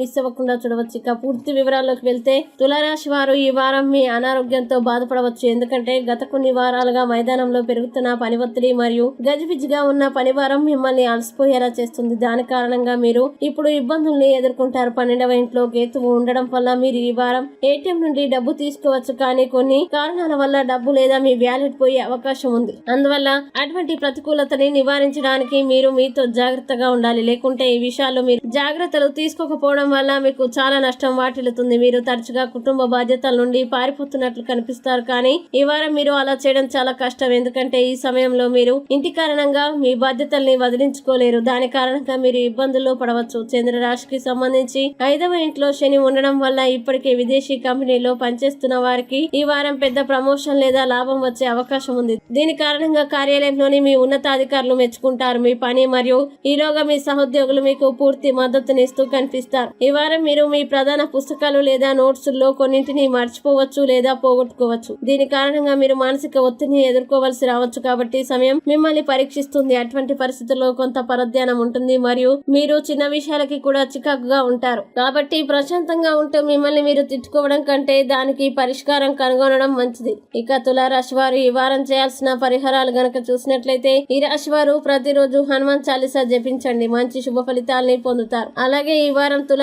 Miss అవ్వకుండా చూడవచ్చు. ఇక పూర్తి వివరాల్లోకి వెళ్తే తులారాశి వారు ఈ వారం మీ అనారోగ్యంతో బాధపడవచ్చు. ఎందుకంటే గత కొన్ని వారాలుగా మైదానంలో పెరుగుతున్న పని ఒత్తిడి మరియు గజిబిజిగా ఉన్న పనివారం మిమ్మల్ని అలసిపోయేలా చేస్తుంది. దాని కారణంగా మీరు ఇప్పుడు ఇబ్బందుల్ని ఎదుర్కొంటారు. పన్నెండవ ఇంట్లో కేతువు ఉండడం వల్ల మీరు ఈ వారం ఏటీఎం నుండి డబ్బు తీసుకోవచ్చు. కానీ కొన్ని కారణాల వల్ల డబ్బు లేదా మీ వ్యాలెట్ పోయే అవకాశం ఉంది. అందువల్ల అటువంటి ప్రతికూలతని నివారించడానికి మీరు మీతో జాగ్రత్తగా ఉండాలి. లేకుంటే ఈ విషయాల్లో మీరు జాగ్రత్తలు తీసుకోకపోవడం వల్ల మీకు చాలా నష్టం వాటిల్లుతుంది. మీరు తరచుగా కుటుంబ బాధ్యతల నుండి పారిపోతున్నట్లు కనిపిస్తారు. కానీ ఈ వారం మీరు అలా చేయడం చాలా కష్టం. ఎందుకంటే ఈ సమయంలో మీరు ఇంటి కారణంగా మీ బాధ్యతల్ని వదిలించుకోలేరు. దాని కారణంగా మీరు ఇబ్బందుల్లో పడవచ్చు. చంద్ర రాశికి సంబంధించి ఐదవ ఇంట్లో శని ఉండడం వల్ల ఇప్పటికే విదేశీ కంపెనీలో పనిచేస్తున్న వారికి ఈ వారం పెద్ద ప్రమోషన్ లేదా లాభం వచ్చే అవకాశం ఉంది. దీని కారణంగా కార్యాలయంలోని మీ ఉన్నతాధికారులు మెచ్చుకుంటారు. మీ పని మరియు ఈలోగా మీ సహోద్యోగులు మీకు పూర్తి మద్దతునిస్తూ కనిపిస్తారు. ఈ వారం మీరు మీ ప్రధాన పుస్తకాలు లేదా నోట్స్లో కొన్నింటిని మర్చిపోవచ్చు లేదా పోగొట్టుకోవచ్చు. దీని కారణంగా మీరు మానసిక ఒత్తిడిని ఎదుర్కోవలసి రావచ్చు కాబట్టి సమయం మిమ్మల్ని పరీక్షిస్తుంది. అటువంటి పరిస్థితుల్లో కొంత పరధ్యానం ఉంటుంది మరియు మీరు చిన్న విషయాలకి కూడా చికాకుగా ఉంటారు. కాబట్టి ప్రశాంతంగా ఉంటూ మిమ్మల్ని మీరు తిట్టుకోవడం కంటే దానికి పరిష్కారం కనుగొనడం మంచిది. ఇక తులారాశి వారు ఈ వారం చేయాల్సిన పరిహారాలు గనక చూసినట్లయితే ఈ రాశి వారు ప్రతిరోజు హనుమాన్ చాలీసా జపించండి. మంచి శుభ ఫలితాలని పొందుతారు. అలాగే ఈ వారం